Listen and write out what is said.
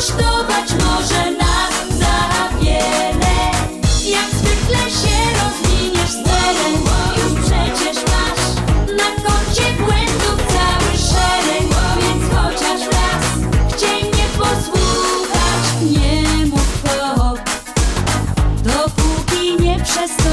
kosztować może nas za wiele. Jak zwykle się rozwiniesz z celem Już przecież masz na koncie błędów cały szereg. Więc chociaż raz chciej mnie posłuchać Nie mów to, dopóki nie przestaniesz